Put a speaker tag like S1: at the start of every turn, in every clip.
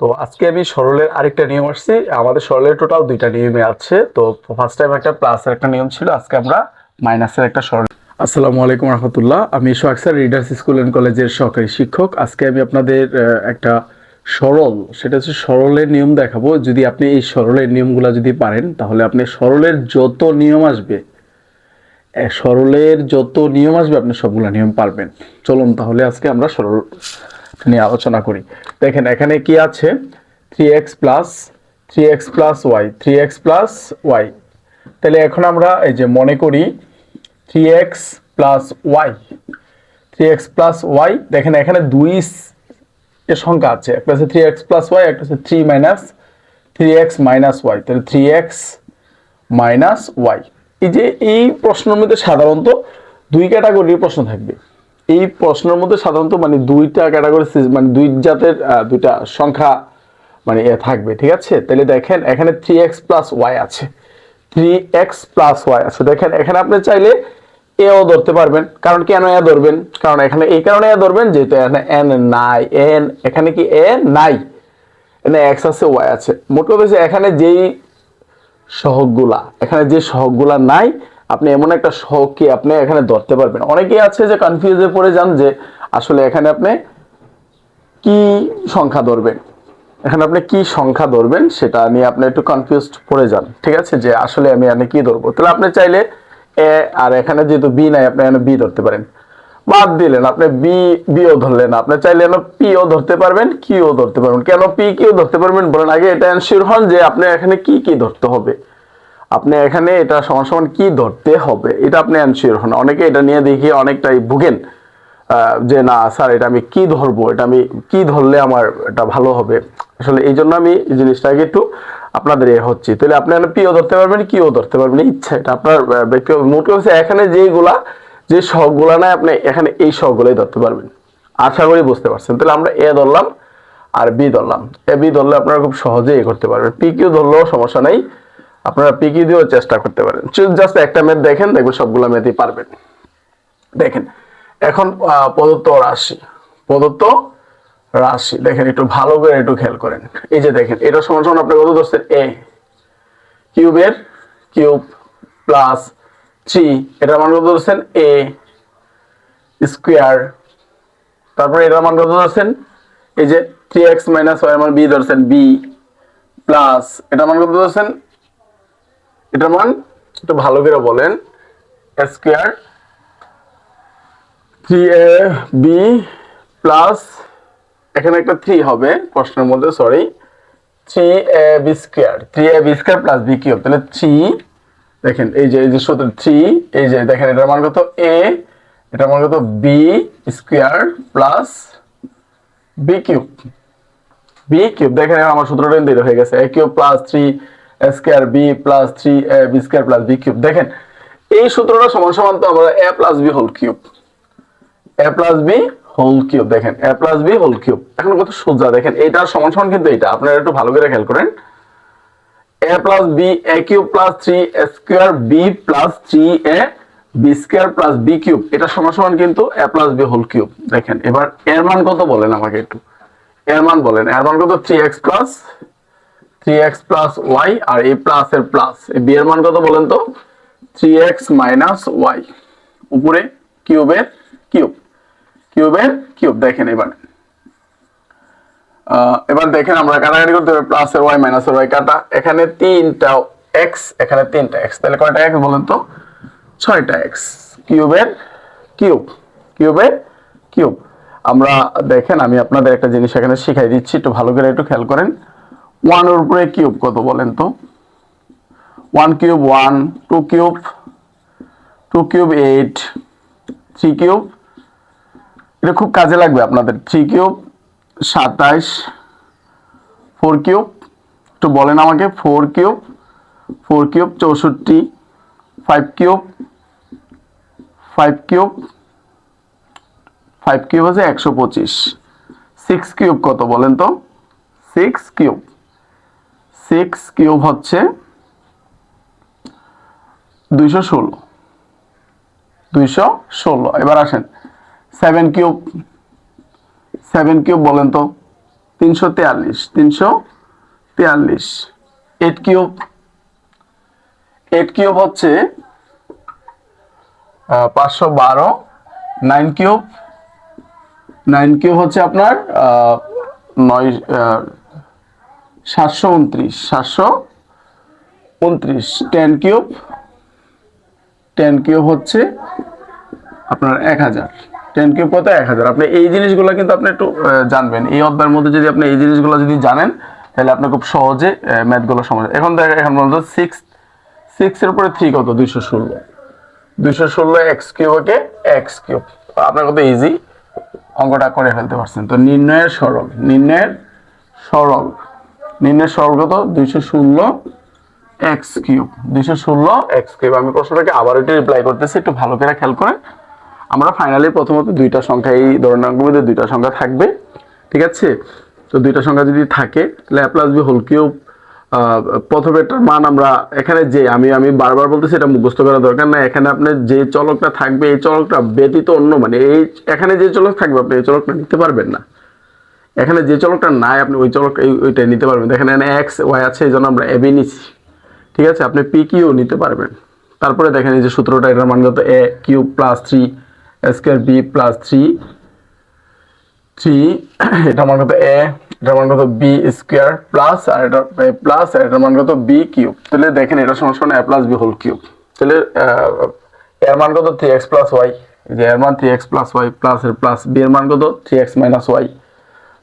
S1: তো আজকে আমি সরলের আরেকটা নিয়ম আসছি। আমাদের সরলের টোটাল দুইটা নিয়মে আছে। তো ফার্স্ট টাইম একটা প্লাসের একটা নিয়ম ছিল। আজকে আমরা মাইনাসের একটা সরল। আসসালামু আলাইকুম রহমতুল্লাহ। আমি সোয়াক্সার রিডার্স স্কুল অ্যান্ড কলেজের সহকারী শিক্ষক। আজকে আমি আপনাদের একটা সরল, সেটা হচ্ছে সরলের নিয়ম দেখাবো। যদি আপনি এই সরলের নিয়মগুলো যদি পারেন, তাহলে আপনি সরলের যত নিয়ম আসবে সরলের যত নিয়ম আসবে, আপনি সবগুলো নিয়ম পারবেন। চলুন তাহলে আজকে আমরা সরল নিয়ে আলোচনা করি। দেখেন, এখানে কি আছে? Three x plus three x plus y three x plus y তাহলে এখন আমরা এই যে মনে করি three x plus y three x plus y দেখেন এখানে দুই এর সংখ্যা আছে। একটা হচ্ছে থ্রি এক্স প্লাস ওয়াই একটা হচ্ছে three minus three x minus y তাহলে থ্রি এক্স মাইনাস ওয়াই এই যে এই প্রশ্নের মধ্যে সাধারণত দুই ক্যাটাগরির প্রশ্ন থাকবে। এই প্রশ্নের মধ্যে সাধারণত মানে দুইটা ক্যাটাগরি মানে দুই জাতের দুইটা সংখ্যা মানে এ থাকবে, ঠিক আছে? তাহলে দেখেন, এখানে থ্রি এক্স প্লাস ওয়াই আছে। থ্রি এক্স প্লাস ওয়াই আছে। দেখেন, এখানে আপনি চাইলে এও ধরতে পারবেন। কারণ কেন এ ধরবেন? কারণ এখানে, এই কারণে এ ধরবেন, যেহেতু এখানে এন নাই। এন এখানে কি এ নাই? এখানে এক্স আছে ওয়াই আছে। মোট কথা এখানে যেই সহগগুলা, এখানে যে সহগগুলা নাই আপনি এমন একটা সহগকে আপনি এখানে ধরতে পারবেন? অনেকেই আছে যে কনফিউজে পড়ে যান যে আসলে এখানে আপনি কি সংখ্যা ধরবেন? এখানে আপনি কি সংখ্যা ধরবেন সেটা নিয়ে আপনি একটু কনফিউজড পড়ে যান, ঠিক আছে? যে আসলে আমি এখানে কি ধরবো? তাহলে আপনি চাইলে এ আর এখানে যেহেতু বি নাই, আপনি এখানে বি ধরতে পারেন। বাদ দিলেন, আপনি বি, বিও ধরলেন, আপনি চাইলে পিও ধরতে পারবেন, কিও ধরতে পারবেন। কেন পি, কিও ধরতে পারবেন? বলেন, আগে এটা এনশিওর হন যে আপনি এখানে কি কি ধরতে হবে। আপনি এখানে এটা সমান সমান কি ধরতে হবে? এটা আপনি এনশিওর হন। অনেকে এটা নিয়ে দেখি অনেকটাই ভুগেন যে না, স্যার, এটা আমি কি ধরবো? এটা আমি কি ধরলে আমার এটা ভালো হবে? আসলে এই জন্য আমি এই জিনিসটাকে একটু আপনাদের এ হচ্ছি। তাহলে আপনি পিও ধরতে পারবেন কিও ধরতে পারবেন ইচ্ছা, এটা আপনার মোট হচ্ছে এখানে যেগুলা যে শখগুলা নাই, আপনি এখানে এই শখগুলাই ধরতে পারবেন। আশা করি বুঝতে পারছেন। তাহলে আমরা এ ধরলাম আর বি ধরলাম। এ বি ধরলে আপনারা খুব সহজেই এ করতে পারবেন। পি কিউ ধরলেও সমস্যা নেই। আপনারা পিকি দিয়েও চেষ্টা করতে পারেন। জাস্ট একটা ম্যাথ দেখেন, দেখবেন সবগুলো ম্যাথই পারবেন দেখেন, এখন প্রদত্ত রাশি। প্রদত্ত রাশি। দেখেন, একটু ভালো করে একটু খেয়াল করেন। এই যে দেখেন, এটা সমান সমান আপনার কত ধরছেন? এ কিউবের কিউব প্লাস থ্রি এটার মান কত ধরছেন? এ স্কোয়ার তারপরে এটার মান কত ধরছেন? এই যে থ্রি এক্স মাইনাস ওয়াই মান বি ধরছেন বি প্লাস এটার মান কত ধরছেন? এটার মান একটু ভালো করে বলেন square three a b plus এখানে একটা থ্রি হবে, প্রশ্নের মধ্যে sorry three a b square three a b square plus b cube তাহলে থ্রি দেখেন, এই যে এই যে সূত্র থ্রি এই যে, দেখেন, এটার মান কত? এ এটার মান কত? B square plus b cube b cube দেখেন, আমার সূত্রটা কিন্তু হয়ে গেছে a cube plus three square b plus three a b square plus b cube দেখেন, এই সূত্রটা সমান সমান তো আমরা a plus b whole cube a plus b whole cube দেখেন a plus b whole cube এখন কত সোজা, দেখেন এইটার সমান সমান কিন্তু এইটা। আপনারা একটু ভালো করে খেয়াল করেন। A plus b a cube plus three square b plus three a b square plus b cube এটা সমান সমান কিন্তু a plus b whole cube দেখেন, এবার এর মান কত বলেন আমাকে একটু? এর মান বলেন, এর মান কত? Three x plus three plus y আর এই প্লাস এর প্লাস বি এর মান কত বলেন তো? থ্রি এক্স মাইনাস ওয়াই উপরে কিউবের কিউব। কিউবের কিউব, দেখেন এবার। এবার দেখেন আমরা কাটাকাটি করতে হবে প্লাস এর ওয়াই মাইনাস এর ওয়াই কাটা। এখানে তিনটা এক্স এখানে তিনটা এক্স তাহলে কয়টা এক্স বলেন তো? ছয়টা এক্স কিউবের কিউব। কিউবের কিউব। আমরা দেখেন, আমি আপনাদের একটা জিনিস এখানে শিখাই দিচ্ছি, একটু ভালো করে একটু খেয়াল করেন। ওয়ানের উপরে কিউব কত বলেন তো? One cube one, two cube two cube eight, three cube. এটা খুব কাজে লাগবে আপনাদের। থ্রি কিউব, সাতাইশ, ফোর কিউব। একটু বলেন আমাকে, ফোর কিউব ফোর কিউব, চৌষট্টি, five cube five cube five cube হচ্ছে একশো পঁচিশ। সিক্স কিউব কত বলেন তো? Six cube. সিক্স কিউব হচ্ছে দুইশো ষোলো। দুইশো ষোলো। এবার আসেন। সেভেন কিউব সেভেন কিউব বলেন তো? তিনশো তেয়াল্লিশ তিনশো তেয়াল্লিশ। এইট কিউব এইট কিউব হচ্ছে পাঁচশো বারো। নাইন কিউব নাইন কিউব হচ্ছে আপনার নয় সাতশো উনত্রিশ সাতশো উনত্রিশ টেন কিউব টেন কিউব হচ্ছে আপনার এক হাজার। টেন কিউব কত? এক হাজার। আপনি এই জিনিসগুলো কিন্তু আপনি একটু জানবেন। এই অধ্যায়ের মধ্যে যদি আপনি এই জিনিসগুলো যদি জানেন, তাহলে আপনি খুব সহজে ম্যাথগুলো সমাজ এখন দেখ, এখন বলতো সিক্স সিক্সের উপরে থ্রি কত? দুইশো ষোলো। দুইশো ষোলো এক্স কিউবকে এক্স কিউব আপনার কত? ইজি অঙ্কটা করে ফেলতে পারছেন। তো নির্ণয়ের সরল। নির্ণয়ের সরল। নির্ণয়ের সরল কত দুইশো ষোলো এক্স কিউব দুইশো ষোলো এক্স কিউব আমি প্রশ্নটাকে আবার একটু রিপ্লাই করতেছি, একটু ভালো করে খেয়াল করেন আমরা ফাইনালি প্রথমত দুইটা সংখ্যা, এই ধরনের মধ্যে দুইটা সংখ্যা থাকবে, ঠিক আছে? তো দুইটা সংখ্যা যদি থাকে a plus b whole cube প্রথমেরটার মান আমরা এখানে যে, আমি আমি বারবার বলতেছি, এটা মুখস্থ করা দরকার না এখানে আপনি যে চলকটা থাকবে, এই চলকটা ব্যতীত অন্য মানে এই, এখানে যে চলক থাকবে, আপনি এই চলকটা নিতে পারবেন না। এখানে যে চলকটা নাই, আপনি ওই চলক ওইটাই নিতে পারবেন। দেখেন এখানে এক্স ওয়াই আছে, এই জন্য আমরা এবি নিচ্ছি। ঠিক আছে? আপনি পি কিউ নিতে পারবেন। তারপরে দেখেন এই যে সূত্রটা, এটার মান কত a cube plus three square b plus three three এটার মান কত এ এটার মান কত বি স্কোয়ার প্লাস আর এটা প্লাস আর এটার মান কত বি কিউব তাহলে দেখেন এটা সমস্যা a plus b whole cube তাহলে এর মান কত? থ্রি এক্স প্লাস ওয়াই যে এর মান three x plus y plus এর প্লাস বি এর মান কত? থ্রি এক্স মাইনাস ওয়াই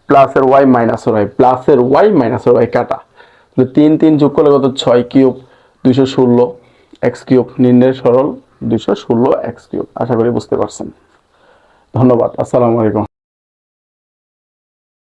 S1: প্লাসের ওয়াই মাইনাসের ওয়াই প্লাসের ওয়াই মাইনাসের ওয়াই কাটা। তাহলে তিন তিন যোগ করলে কত? ছয় কিউব, দুইশো ষোলো এক্স কিউব, নির্ণয় সরল দুইশো ষোলো এক্স কিউব। আশা করি বুঝতে পারছেন। ধন্যবাদ, আসসালামু আলাইকুম।